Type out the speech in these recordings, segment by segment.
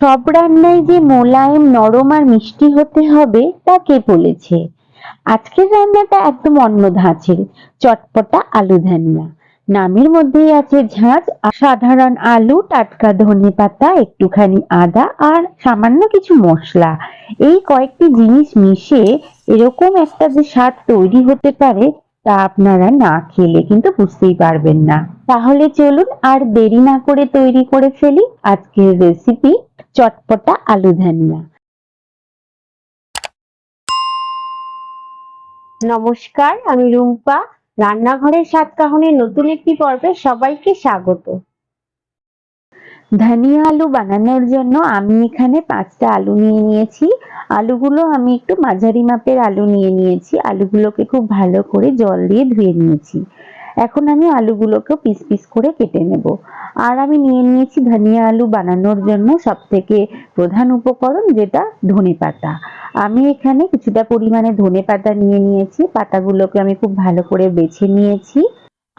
সব রান্নায় যে মোলায়েম, নরম আর মিষ্টি হতে হবে, তা কে বলেছে? আজকের রান্নাটা একদম অন্য ধাঁচের, চটপটা আলু ধান্না নামের মধ্যেই আছে ঝাঁজ সাধারণ আলু, টাটকা ধনে পাতা, একটুখানি আদা, আর সামান্য কিছু মশলা। এই কয়েকটি জিনিস মিশে এরকম একটা যে স্বাদ তৈরি হতে পারে, তা আপনারা না খেলে কিন্তু বুঝতেই পারবেন না। তাহলে চলুন আর দেরি না করে তৈরি করে ফেলি আজকের রেসিপি চটপটা আলু ধানিয়া। নমস্কার, আমি রুম্পা। রান্নাঘরের সাত কাহনের নতুন একটি পর্বে সবাইকে স্বাগত। ধনিয়া আলু বানানোর জন্য আমি এখানে পাঁচটা আলু নিয়ে নিয়েছি। আলুগুলো আমি একটু মাঝারি মাপের আলু নিয়ে নিয়েছি। আলুগুলোকে খুব ভালো করে জল দিয়ে ধুয়ে নিয়েছি। এখন আমি আলুগুলোকে পিস পিস করে কেটে নেব। আর আমি নিয়ে নিয়েছি ধনিয়া আলু বানানোর জন্য সব থেকে প্রধান উপকরণ, যেটা ধনে পাতা। আমি এখানে কিছুটা পরিমাণে ধনে পাতা নিয়ে নিয়েছি, পাতাগুলোকে আমি খুব ভালো করে বেছে নিয়েছি।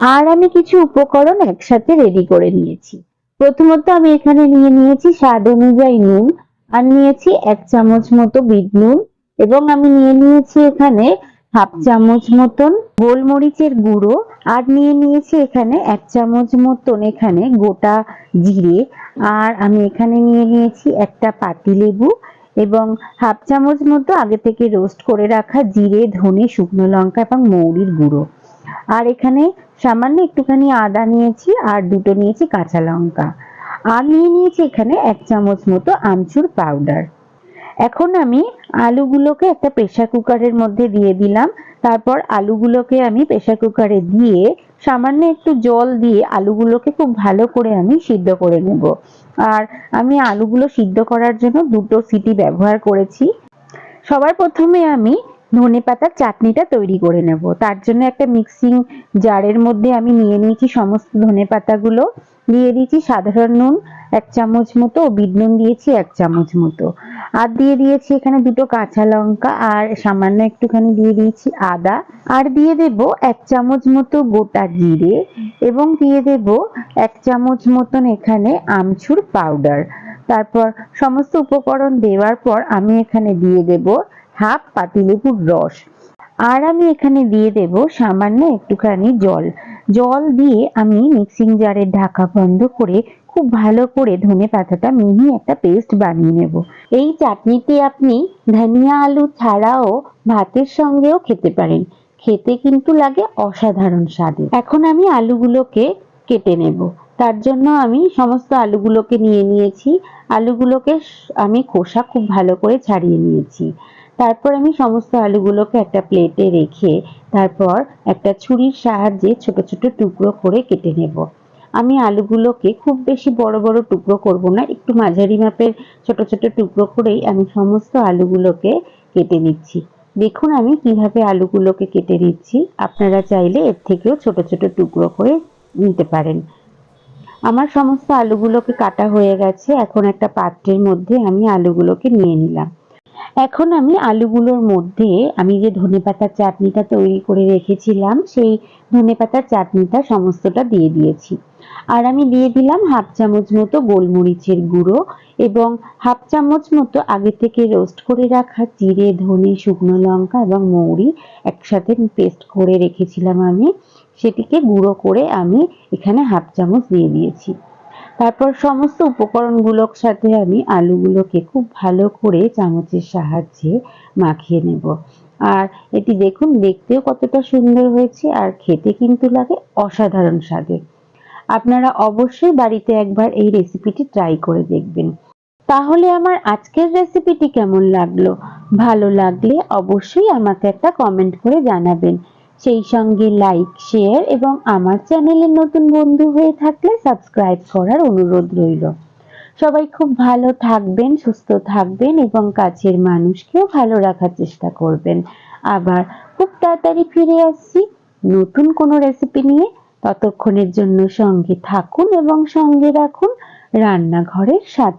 আর আমি কিছু উপকরণ একসাথে রেডি করে নিয়েছি। প্রথমত আমি এখানে নিয়ে নিয়েছি স্বাদ অনুযায়ী নুন, আর নিয়েছি এক চামচ মতো বিট নুন, এবং আমি নিয়ে নিয়েছি এখানে হাফ চামচ মতন গোলমরিচের গুঁড়ো আর নিয়ে নিয়েছি এখানে এক চামচ মতন এখানে গোটা জিরে। আর আমি এখানে নিয়ে নিয়েছি একটা পাতিলেবু এবং হাফ চামচ মতো আগে থেকে রোস্ট করে রাখা জিরে, ধনে, শুকনো লঙ্কা এবং মৌরির গুঁড়ো। আর এখানে সামান্য একটুখানি আদা নিয়েছি আর দুটো নিয়েছি কাঁচা লঙ্কা। আর নিয়ে নিয়েছি এখানে এক চামচ মতো আমচুর পাউডার। এখন আমি আলুগুলোকে একটা প্রেসার কুকারের মধ্যে দিয়ে দিলাম। তারপর আলুগুলোকে আমি প্রেসার কুকারে দিয়ে সামান্য একটু জল দিয়ে আলুগুলোকে খুব ভালো করে আমি সিদ্ধ করে নেব। আর আমি আলুগুলো সিদ্ধ করার জন্য দুটো সিটি ব্যবহার করেছি। সবার প্রথমে আমি ধনে পাতার চাটনিটা তৈরি করে নেব। তার জন্য একটা মিক্সিং জারের মধ্যে আমি নিয়ে নিয়েছি সমস্ত ধনে পাতাগুলো। দিয়ে দিয়েছি সাধারণ নুন, এক চামচ মতো, বিট নুন দিয়েছি এক চামচ মতো। আর দিয়ে দিয়েছি এখানে দুটো কাঁচা লঙ্কা আর সামান্য একটুখানি দিয়ে দিয়েছি আদা। আর দিয়ে দেব এক চামচ মতো গোটা জিরে এবং দিয়ে দেব এক চামচ মতন এখানে আমচুর পাউডার। তারপর সমস্ত উপকরণ দেওয়ার পর আমি এখানে দিয়ে দেব হাফ পাতিলেবুর রস। আর আমি এখানে দিয়ে দেব সামান্য একটুখানি জল। জল দিয়ে আমি মিক্সিং জারের ঢাকা বন্ধ করে খুব ভালো করে ধনে পাতাটা মিহি একটা পেস্ট বানিয়ে নেব। এই চাটনিটি আপনি ধনিয়া আলু ছাড়াও ভাতের সঙ্গেও খেতে পারেন। খেতে কিন্তু লাগে অসাধারণ স্বাদে। এখন আমি আলুগুলোকে কেটে নেব। তার জন্য আমি সমস্ত আলুগুলোকে নিয়ে নিয়েছি। আলুগুলোকে আমি খোসা খুব ভালো করে ছাড়িয়ে নিয়েছি। তারপর আমি সমস্ত আলুগুলোকে একটা প্লেটে রেখে তারপর একটা ছুরির সাহায্যে ছোট ছোট টুকরো করে কেটে নেব। আমি আলুগুলোকে খুব বেশি বড় বড় টুকরো করব না, একটু মাঝারি মাপের ছোট ছোট টুকরো করেই আমি সমস্ত আলুগুলোকে কেটে নিচ্ছি। দেখুন আমি কীভাবে আলুগুলোকে কেটে নিচ্ছি, আপনারা চাইলে এর থেকেও ছোট ছোট টুকরো করে নিতে পারেন। আমার সমস্ত আলুগুলোকে কাটা হয়ে গেছে, এখন একটা পাত্রের মধ্যে আমি আলুগুলোকে নিয়ে নিলাম। এখন আমি আলুগুলোর মধ্যে আমি যে ধনেপাতার চাটনিটা তৈরি করে রেখেছিলাম, সেই ধনেপাতার চাটনিটা সমস্তটা দিয়ে দিয়েছি। আর আমি দিয়ে দিলাম হাফ চামচ মতো গোলমরিচের গুঁড়ো এবং হাফ চামচ মতো আগে থেকে রোস্ট করে রাখা জিরে, ধনে, শুকনো লঙ্কা এবং মৌরি একসাথে পেস্ট করে রেখেছিলাম আমি। সেটিকে গুঁড়ো করে আমি এখানে হাফ চামচ দিয়ে দিয়েছি। তারপর সমস্ত উপকরণগুলোর সাথে আমি আলুগুলোকে খুব ভালো করে চামচের সাহায্যে মাখিয়ে নেব। আর এটি দেখুন, দেখতেও কতটা সুন্দর হয়েছে আর খেতে কিন্তু লাগে অসাধারণ স্বাদে। আপনারা অবশ্যই বাড়িতে একবার এই রেসিপিটি ট্রাই করে দেখবেন। তাহলে আমার আজকের রেসিপিটি কেমন লাগল? ভালো লাগলে অবশ্যই আমাকে একটা কমেন্ট করে জানাবেন। সেই সঙ্গে লাইক শেয়ার এবং আমার চ্যানেলের নতুন বন্ধু হয়ে থাকলে সাবস্ক্রাইব করার অনুরোধ রইল। সবাই খুব ভালো থাকবেন, সুস্থ থাকবেন এবং কাছের মানুষকেও ভালো রাখার চেষ্টা করবেন। আবার খুব তাড়াতাড়ি ফিরে আসছি নতুন কোনো রেসিপি নিয়ে। ততক্ষণের জন্য সঙ্গে থাকুন এবং সঙ্গে রাখুন রান্নাঘরের স্বাদ